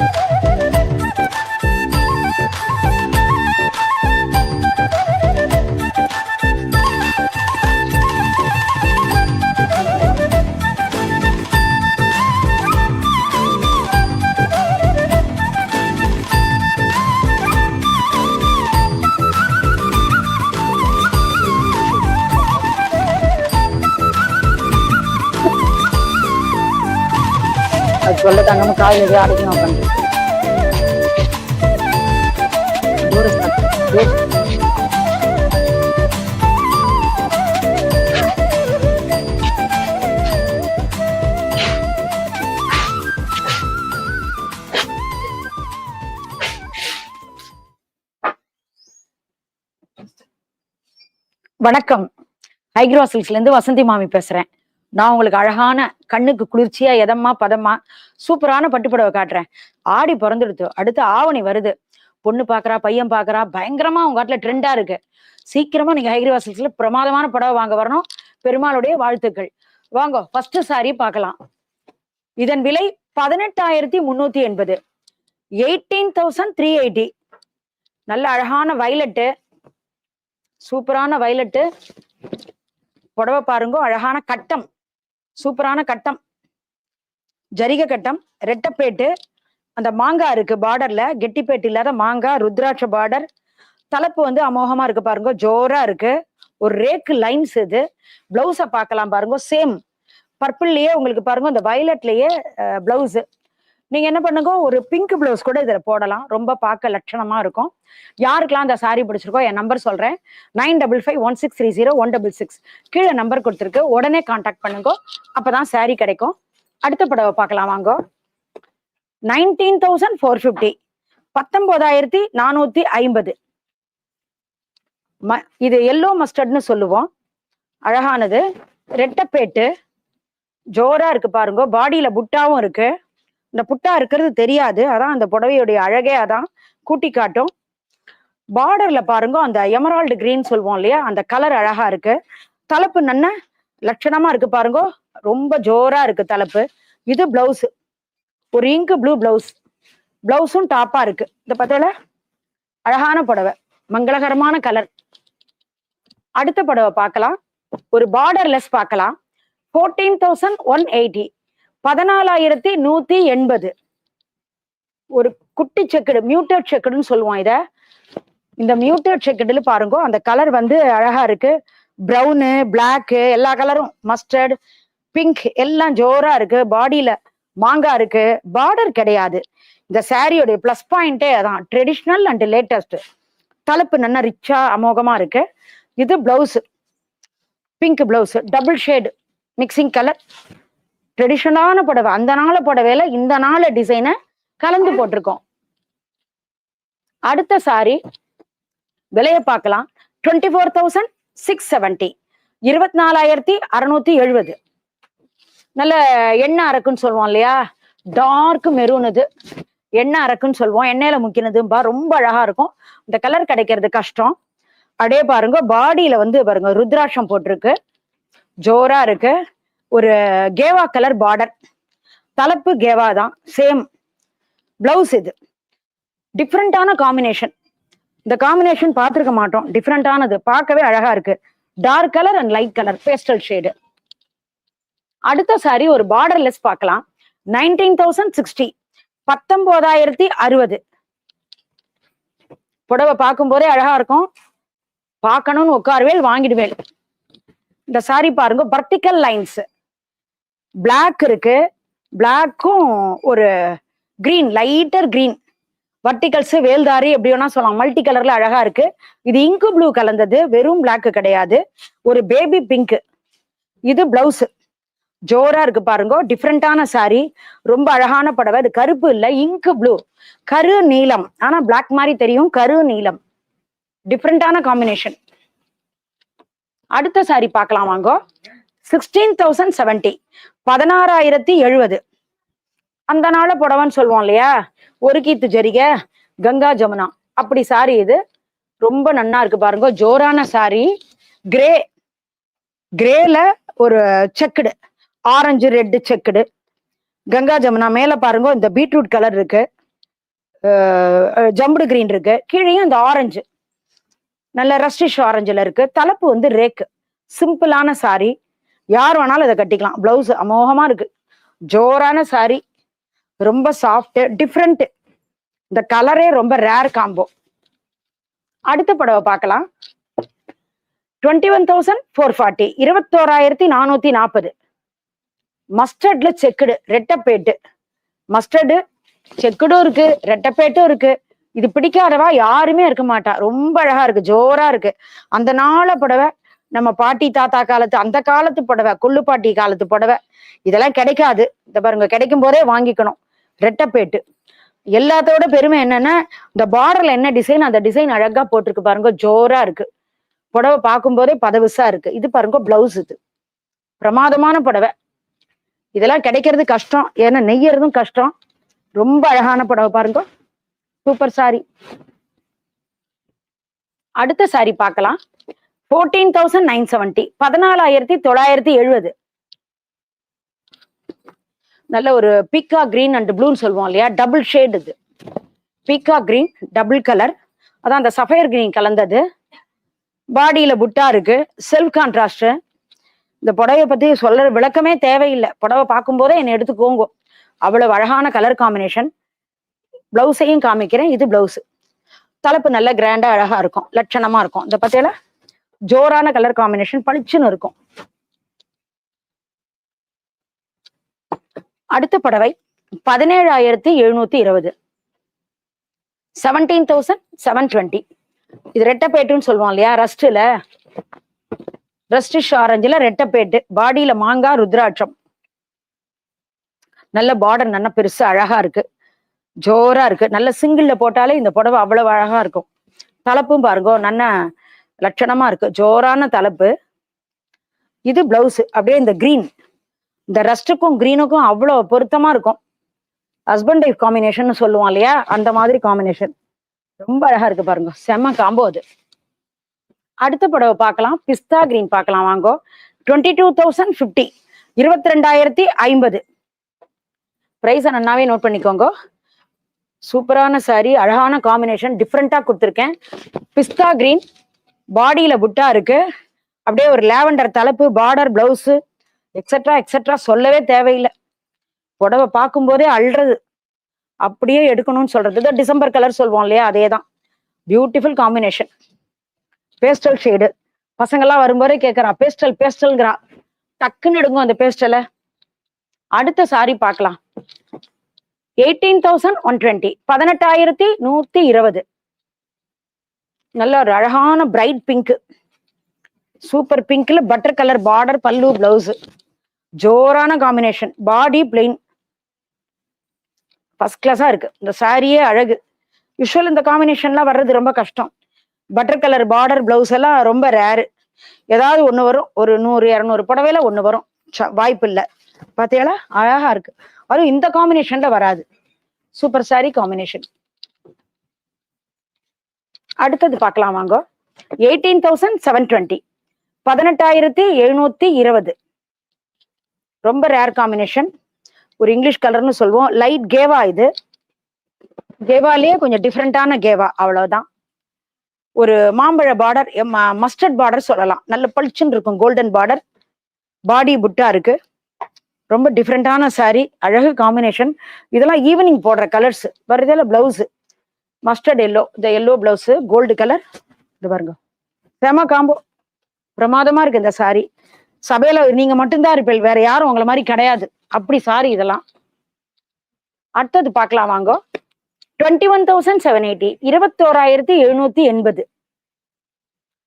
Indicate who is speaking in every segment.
Speaker 1: அது சொல்ல தங்காம காலையில் எதுவும் அடைக்கணும் உட்காந்து. வணக்கம். ஹைக்ரோசில்ஸ்ல இருந்து வசந்தி மாமி பேசுறேன். நான் உங்களுக்கு அழகான கண்ணுக்கு குளிர்ச்சியா எதம்மா பதமா சூப்பரான பட்டுப்புடவை காட்டுறேன். ஆடி பிறந்துடுத்து அடுத்து ஆவணி வருது. பொண்ணு பாக்குறா பையன் பாக்குறா பயங்கரமா உங்க காட்டுல ட்ரெண்டா இருக்கு. சீக்கிரமா நீங்க ஹைகிரிவா சில்க்ஸ்ல பிரமாதமான புடவை வாங்க வரணும். பெருமாளுடைய வாழ்த்துக்கள். வாங்க ஃபர்ஸ்ட் சாரி பார்க்கலாம். இதன் விலை பதினெட்டாயிரத்தி முன்னூத்தி எண்பது. Eighteen thousand three eighty. நல்ல அழகான வயலட்டு சூப்பரான வயலட்டு புடவை பாருங்க அழகான கட்டம். சூப்பரான கட்டம். ஜரிகை கட்டம் ரெட்டப்பேட்டு அந்த மாங்காய் இருக்கு பார்டர்ல கெட்டிப்பேட்டு இல்லாத மாங்காய் ருத்ராட்ச பார்டர் தலைப்பு வந்து அமோகமா இருக்கு பாருங்க ஜோரா இருக்கு. ஒரு ரேக்கு லைன்ஸ் இது. பிளவுஸை பார்க்கலாம் பாருங்க சேம் பர்பிள்லயே உங்களுக்கு பாருங்க இந்த வயலட்லயே பிளவுஸ் நீங்க என்ன பண்ணுங்க ஒரு பிங்க் பிளவுஸ் கூட இதுல போடலாம். ரொம்ப பார்க்க லட்சணமா இருக்கும். யாருக்கெல்லாம் அந்த சாரி பிடிச்சிருக்கோ என் நம்பர் சொல்றேன். Nine double five one six three zero one double six கீழே நம்பர் கொடுத்துருக்கு. உடனே காண்டாக்ட் பண்ணுங்க. அப்பதான் சாரி கிடைக்கும். அடுத்த புடவை பார்க்கலாம் வாங்க. நைன்டீன் தௌசண்ட் ஃபோர் ஃபிஃப்டி பத்தொன்பதாயிரத்தி நானூத்தி ஐம்பது. ம இது எல்லோ மஸ்டர்ட்னு சொல்லுவோம். அழகானது. ரெட்டப்பேட்டு. ஜோரா இருக்கு பாருங்க. பாடியில புட்டாவும் இருக்கு. இந்த புட்டா இருக்கிறது தெரியாது. அதான் அந்த புடவையுடைய அழகே அதான். கூட்டி காட்டும். பார்டர்ல பாருங்க அந்த எமரால்டு கிரீன் சொல்லுவோம் இல்லையா? அந்த கலர் அழகா இருக்கு. தலைப்பு நன்ன லட்சணமா இருக்கு பாருங்க. ரொம்ப ஜோரா இருக்கு தலைப்பு. இது பிளவுஸ் ஒரு இங்கு ப்ளூ பிளவுஸ் பிளவுஸும் டாப்பா இருக்கு. இந்த பத்தில அழகான புடவை. மங்களகரமான கலர் அடுத்த புடவை பார்க்கலாம். ஒரு பார்டர்லெஸ் பார்க்கலாம். ஃபோர்டீன் தௌசண்ட் ஒன் எயிட்டி பதினாலாயிரத்தி நூத்தி எண்பது. ஒரு குட்டி செக்குடு மியூட்டட் செக்குடுன்னு சொல்லுவோம் இத. இந்த மியூட்டட் செக்குடுல பாருங்க அந்த கலர் வந்து அழகா இருக்கு. ப்ரௌனு பிளாக்கு எல்லா கலரும் மஸ்டர்ட் பிங்க் எல்லாம் ஜோரா இருக்கு. பாடியில மாங்கா இருக்கு. பார்டர் கிடையாது. இந்த சாரியோடைய ப்ளஸ் பாயிண்டே அதான். ட்ரெடிஷ்னல் அண்ட் லேட்டஸ்ட் தலைப்பு நல்லா ரிச்சா அமோகமா இருக்கு. இது blouse pink blouse double shade mixing colour ட்ரெடிஷனலான புடவை. அந்த நாள புடவையில இந்த நாள டிசைனை கலந்து போட்டிருக்கோம். அடுத்த சாரி விலையை பார்க்கலாம். Twenty four thousand six seventy இருபத்தி நாலாயிரத்தி அறுநூத்தி எழுபது நல்ல எண்ணெய் அரக்குன்னு சொல்லுவோம் இல்லையா? டார்க் மெரூன் இது. எண்ணெய் அரக்குன்னு சொல்லுவோம். எண்ணெயில முக்கினதும்பா ரொம்ப அழகா இருக்கும். இந்த கலர் கிடைக்கிறது கஷ்டம். அப்படியே பாருங்க பாடியில வந்து பாருங்க ருத்ராட்சம் போட்டிருக்கு. ஜோரா இருக்கு. ஒரு கேவா கலர் பார்டர் தலைப்பு கேவா தான். சேம் பிளவுஸ் இது. டிஃப்ரெண்டான காம்பினேஷன் இந்த காம்பினேஷன் பார்த்துருக்க மாட்டோம். டிஃப்ரெண்டானது பார்க்கவே அழகா இருக்கு. Dark colour and light colour pastel shade அடுத்த சாரி ஒரு பார்டர்லெஸ் பார்க்கலாம். நைன்டீன் தௌசண்ட் சிக்ஸ்டி பத்தொன்பதாயிரத்தி அறுபது. புடவை பார்க்கும் போதே அழகா இருக்கும். பார்க்கணும்னு உட்காருவேல் வாங்கிடுவேல். இந்த சாரி பாருங்க வர்டிக்கல் லைன்ஸ் பிளாக் இருக்கு. பிளாக்கும் ஒரு கிரீன் லைட்டர் கிரீன் வர்டிகல்ஸ் வேல்தாரி எப்படி வேணா சொல்லலாம். மல்டி கலர்ல அழகா இருக்கு. இது இங்கு ப்ளூ கலந்தது. வெறும் பிளாக் கிடையாது. ஒரு பேபி பிங்க் இது பிளவுஸ் ஜோரா இருக்கு பாருங்க. டிஃப்ரெண்டான சாரி ரொம்ப அழகான புடவை. இது கருப்பு இல்ல. இங்கு ப்ளூ கரு நீலம். ஆனா பிளாக் மாதிரி தெரியும். கரு நீலம். டிஃப்ரெண்டான காம்பினேஷன் அடுத்த சாரி பார்க்கலாம் வாங்கோ. சிக்ஸ்டீன் தௌசண்ட் செவன்டி பதினாறாயிரத்தி எழுபது. அந்த நாள புடவைன்னு சொல்லுவோம் இல்லையா? ஒரு கீத்து ஜரிகை கங்கா ஜமுனா. அப்படி சாரி இது. ரொம்ப நன்னா இருக்கு பாருங்க. ஜோரான சாரி கிரே கிரேல ஒரு checked. Orange red checked. Ganga Jamuna மேல பாருங்க. இந்த பீட்ரூட் கலர் இருக்கு. ஜம்புடு கிரீன் இருக்கு. கீழேயும் இந்த ஆரஞ்சு நல்ல ரஸ்டிஷ் ஆரஞ்சுல இருக்கு. தலைப்பு வந்து ரேக்கு சிம்பிளான சாரி யார் வேணாலும் இதை கட்டிக்கலாம். பிளவுஸ் அமோகமா இருக்கு. ஜோரான சாரி ரொம்ப சாஃப்ட் டிஃப்ரெண்ட் இந்த கலரே ரொம்ப ரேர் காம்போ அடுத்த புடவை பார்க்கலாம். Twenty one thousand four forty இருபத்தோராயிரத்தி நானூத்தி நாற்பது. மஸ்டர்ட்ல செக்குடு ரெட்டப்பேட்டு மஸ்டர்டு செக்குடும் இருக்கு ரெட்டப்பேட்டும் இருக்கு. இது பிடிக்காதவா? யாருமே இருக்க மாட்டா. ரொம்ப அழகா இருக்கு ஜோரா இருக்கு. அந்த நாள புடவை நம்ம பாட்டி தாத்தா காலத்து அந்த காலத்து புடவை கொள்ளு பாட்டி காலத்து புடவை இதெல்லாம் கிடைக்காது. இந்த பாருங்க கிடைக்கும் போதே வாங்கிக்கணும். ரெட்டப்பேட்டு எல்லாத்தோட பெருமை என்னன்னா இந்த பார்டர்ல என்ன டிசைன் அந்த டிசைன் அழகா போட்டிருக்கு பாருங்க ஜோரா இருக்கு. புடவை பார்க்கும் போதே பதவிசா இருக்கு. இது பாருங்க பிளவுஸ் இது. பிரமாதமான புடவை. இதெல்லாம் கிடைக்கிறது கஷ்டம். ஏன்னா நெய்யறதும் கஷ்டம். ரொம்ப அழகான புடவை பாருங்க. சூப்பர் சாரி அடுத்த சாரி பார்க்கலாம். ஃபோர்டீன் தௌசண்ட் நைன் செவன்டி பதினாலாயிரத்தி தொள்ளாயிரத்தி எழுபது நல்ல ஒரு பீக்கா கிரீன் அண்ட் ப்ளூன்னு சொல்லுவோம் இல்லையா? டபுள் ஷேட் இது. பீக்கா கிரீன் டபுள் கலர் அதான் அந்த சஃபயர் கிரீன் கலந்தது. பாடியில புட்டா இருக்கு. செல்ஃப் கான்ட்ராஸ்ட் இந்த புடவை பத்தி சொல்ற விளக்கமே தேவையில்லை. புடவை பார்க்கும்போதே என்னை எடுத்துக்கோங்க. அவ்வளவு அழகான கலர் காம்பினேஷன் பிளவுஸையும் காமிக்கிறேன். இது பிளவுஸ் தலைப்பு நல்ல கிராண்டா அழகா இருக்கும். லட்சணமா இருக்கும். இந்த பத்தியெல்லாம் ஜோரான கலர் காம்பினேஷன் பளிச்சுன்னு இருக்கும். அடுத்த புடவை பதினேழாயிரத்தி எழுநூத்தி இருபது. செவன்டீன் தௌசண்ட் செவன் டுவெண்ட்டி இது ரெட்டப்பேட்டுன்னு சொல்லுவோம் இல்லையா ரஸ்ட்ல ரஸ்டிஷ் ஆரஞ்சுல ரெட்டப்பேட்டு. பாடியில மாங்காய் ருத்ராட்சம். நல்ல பார்டர் நல்ல பெருசா அழகா இருக்கு. ஜோரா இருக்கு. நல்ல சிங்கிள்ல போட்டாலே இந்த புடவை அவ்வளவு அழகா இருக்கும். தலைப்பும் பாருங்க நல்ல லட்சணமா இருக்கு. ஜோரான தலைப்பு. இது பிளவுஸ் அப்படியே இந்த கிரீன் இந்த ரஸ்ட்டுக்கும் கிரீனுக்கும் அவ்வளோ பொருத்தமா இருக்கும். ஹஸ்பண்ட் ஒய்ஃப் காம்பினேஷன் சொல்லுவோம் இல்லையா? அந்த மாதிரி காம்பினேஷன் ரொம்ப அழகா இருக்கு பாருங்க. செம்ம காம்போ அது. அடுத்த புடவை பார்க்கலாம். பிஸ்தா கிரீன் பார்க்கலாம். வாங்கோ. டுவெண்ட்டி டூ தௌசண்ட் ஃபிஃப்டி இருபத்தி ரெண்டாயிரத்தி ஐம்பது ப்ரைஸ் நன்னாவே நோட் பண்ணிக்கோங்க. சூப்பரான சாரி அழகான காம்பினேஷன் டிஃப்ரெண்டா கொடுத்துருக்கேன். பிஸ்தா கிரீன் பாடியில புட்டா இருக்கு. அப்படியே ஒரு லேவண்டர் தலைப்பு பார்டர் பிளவுஸ் எக்ஸட்ரா எக்ஸட்ரா சொல்லவே தேவையில்லை. புடவை பார்க்கும்போதே அல்றது. அப்படியே எடுக்கணும்னு சொல்றது. டிசம்பர் கலர் சொல்லுவோம் இல்லையா? அதே தான் பியூட்டிஃபுல் காம்பினேஷன் பேஸ்டல் ஷேடு பசங்கெல்லாம் வரும்போதே கேட்குறான் பேஸ்டல் பேஸ்டல்ங்கிறா டக்குன்னு எடுங்க அந்த பேஸ்டலை அடுத்த சாரி பார்க்கலாம். எயிட்டீன் தௌசண்ட் ஒன் டுவெண்ட்டி பதினெட்டாயிரத்தி நூத்தி இருபது. நல்ல ஒரு அழகான bright pink super பிங்க்ல butter colour border pallu blouse ஜோரான combination body plain first கிளாஸா இருக்கு. இந்த சாரியே அழகு. யூஸ்வல் இந்த காம்பினேஷன்லாம் வர்றது ரொம்ப கஷ்டம். பட்டர் கலர் பார்டர் பிளவுஸ் எல்லாம் ரொம்ப ரேரு ஏதாவது ஒண்ணு வரும். ஒரு நூறு இரநூறு புடவையில ஒண்ணு வரும். ச- வாய்ப்பு இல்லை. பார்த்தீங்களா அழகா இருக்கு. அதுவும் இந்த காம்பினேஷன்ல வராது. சூப்பர் சாரி காம்பினேஷன் அடுத்தது பார்க்கலாம் வாங்க. எயிட்டீன் தௌசண்ட் செவன் டுவெண்ட்டி பதினெட்டாயிரத்தி எழுநூத்தி இருபது. ரொம்ப ரேர் காம்பினேஷன் ஒரு இங்கிலீஷ் கலர்னு சொல்லுவோம். லைட் கேவா இது. கேவாலேயே கொஞ்சம் டிஃப்ரெண்டான கேவா அவ்வளவுதான். ஒரு மாம்பழ பார்டர் மஸ்டர்ட் பார்டர் சொல்லலாம். நல்ல பளிச்சுன்னு இருக்கும். கோல்டன் பார்டர் பாடி புட்டா இருக்கு. ரொம்ப டிஃப்ரெண்டான சாரி அழகு காம்பினேஷன் இதெல்லாம் ஈவினிங் போடுற கலர்ஸ் வருதில்ல பிளவுஸ் மஸ்டர்ட் எல்லோ இந்த எல்லோ பிளவுஸ் கோல்டு கலர் இது பாருங்க. செம காம்போ பிரமாதமா இருக்கு இந்த சாரி சபையில நீங்க மட்டும்தான் இருப்பீங்க. வேற யாரும் உங்களை மாதிரி கிடையாது. அப்படி சாரி இதெல்லாம். அடுத்தது பார்க்கலாம் வாங்க. Twenty one thousand seven eighty இருபத்தோராயிரத்தி எழுநூத்தி எண்பது.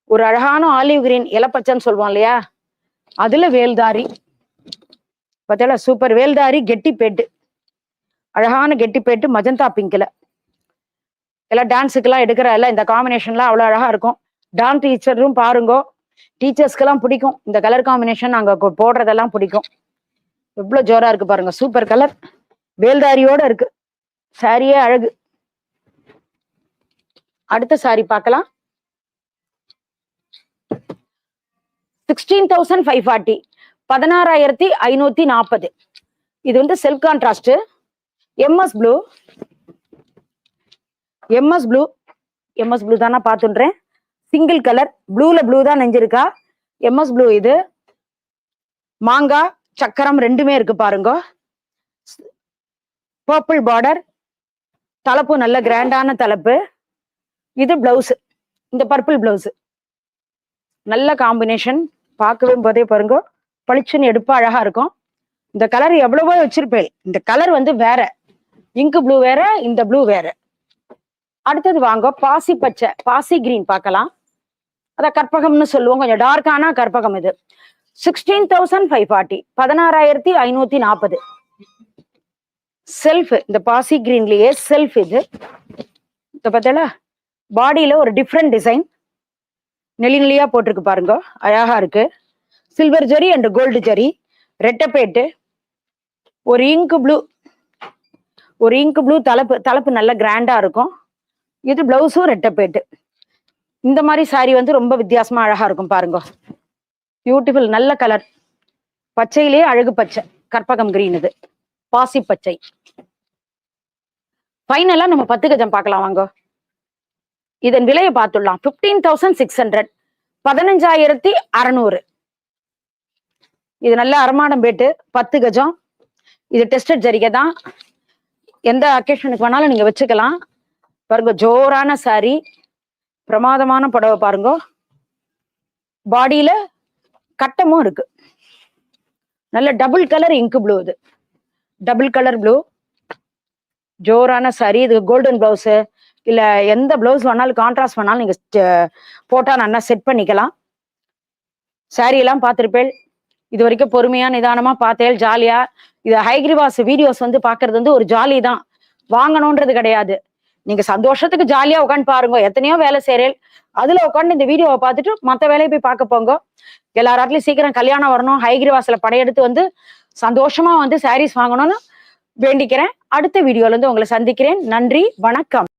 Speaker 1: ஒரு அழகான ஆலிவ் கிரீன் இலப்பச்சன்னு சொல்லுவோம் இல்லையா? அதுல வேல்தாரி. பார்த்தீங்களா? சூப்பர் வேல்தாரி கெட்டி பேட்டு அழகான கெட்டி பேட்டு மஜந்தா பிங்க்ல எல்லாம் டான்ஸுக்கெல்லாம் எடுக்கிற எல்லாம் இந்த காம்பினேஷன்லாம் அவ்வளோ அழகா இருக்கும். டான்ஸ் டீச்சரும் பாருங்க. டீச்சர்ஸ்க்கெல்லாம் பிடிக்கும். இந்த கலர் காம்பினேஷன் நாங்க போடுறதெல்லாம் பிடிக்கும். எவ்வளோ ஜோரா இருக்கு பாருங்க. சூப்பர் கலர் வேல்தாரியோட இருக்கு. சாரியே அழகு. அடுத்த சாரி பார்க்கலாம். சிக்ஸ்டீன் தௌசண்ட் ஃபைவ் ஃபார்ட்டி பதினாறாயிரத்தி ஐநூத்தி நாற்பது இது வந்து self contrast MS blue MS blue. MS blue தானே பார்த்துன்றேன் சிங்கிள் கலர் ப்ளூல ப்ளூ தான் நெஞ்சிருக்கா. எம்எஸ் ப்ளூ இது. மாங்காய் சக்கரம் ரெண்டுமே இருக்கு பாருங்க. பர்பிள் பார்டர் தலைப்பு நல்ல கிராண்டான தலைப்பு. இது பிளவுஸ் இந்த பர்பிள் பிளவுஸ் நல்ல காம்பினேஷன் பார்க்கவே போதே பாருங்க. பளிச்சுன்னு எடுப்பா அழகா இருக்கும். இந்த கலர் எவ்வளவோ வச்சிருப்பேன். இந்த கலர் வந்து வேற. இங்கு ப்ளூ வேற இந்த ப்ளூ வேற. அடுத்தது வாங்க பாசி பச்சை பாசி கிரீன் பார்க்கலாம். அத கற்பகம்னு சொல்லுவோம் கொஞ்சம் டார்க்கான கற்பகம் இது. சிக்ஸ்டீன் தௌசண்ட் ஃபைவ் ஃபார்ட்டி பதினாறாயிரத்தி ஐநூத்தி நாற்பது செல்ஃப் இந்த பாசி கிரீன்லயே செல்ஃப் இது. இந்த பார்த்தல பாடியில ஒரு டிஃப்ரெண்ட் டிசைன் நெளி நெளியா போட்டிருக்கு பாருங்க அழகா இருக்கு. Silver zari and gold zari. ரெட்டப்பேட்டு ஒரு இங்கு ப்ளூ ஒரு இங்கு ப்ளூ தலைப்பு தலைப்பு நல்ல கிராண்டா இருக்கும். இது பிளவுஸும் ரெட்டப்பேட்டு இந்த மாதிரி சாரி வந்து ரொம்ப வித்தியாசமா அழகா இருக்கும் பாருங்க. பியூட்டிஃபுல் நல்ல கலர் பச்சையிலேயே அழகு பச்சை. கற்பகம் கிரீன் இது. பாசி பச்சை. ஃபைனலா நம்ம பத்து கஜம் பார்க்கலாம் வாங்க. இதன் விலையை பார்த்துடலாம். பிப்டீன் தௌசண்ட் சிக்ஸ் ஹண்ட்ரட் பதினஞ்சாயிரத்தி அறநூறு. இது நல்ல அரமாடம் பேட்டு பத்து கஜம். இது டெஸ்டட் ஜரிகை தான். எந்த அக்கேஷனுக்கு வேணாலும் நீங்க வச்சுக்கலாம். பாருங்க ஜோரான சாரி பிரமாதமான புடவை பாருங்க. பாடியில கட்டமும் இருக்கு. நல்ல டபுள் கலர் இங்கு ப்ளூ இது. டபுள் கலர் ப்ளூ ஜோரான சாரி இது கோல்டன் பிளவுஸ் இல்ல எந்த பிளவுஸ் வேணாலும் கான்ட்ராஸ்ட் வேணாலும் நீங்க ஸ்ட- போட்டா நல்லா செட் பண்ணிக்கலாம். சாரி எல்லாம் பார்த்திருப்பேன் இது வரைக்கும் பொறுமையா நிதானமா பார்த்தேன் ஜாலியா இது ஹைகிரிவாஸ் வீடியோஸ் வந்து பாக்குறது வந்து ஒரு ஜாலி தான். வாங்கணும்ன்றது கிடையாது. நீங்க சந்தோஷத்துக்கு ஜாலியா உட்காந்து பாருங்க. எத்தனையோ வேலை செய்யறேன் அதுல உட்காந்து இந்த வீடியோவை பார்த்துட்டு மத்த வேலையை போய் பார்க்க போங்க. எல்லாராட்லயும் சீக்கிரம் கல்யாணம் வரணும். ஹைகிரிவாஸ்ல படையெடுத்து வந்து சந்தோஷமா வந்து சாரீஸ் வாங்கணும்னு வேண்டிக்கிறேன். அடுத்த வீடியோல இருந்து உங்களை சந்திக்கிறேன். நன்றி. வணக்கம்.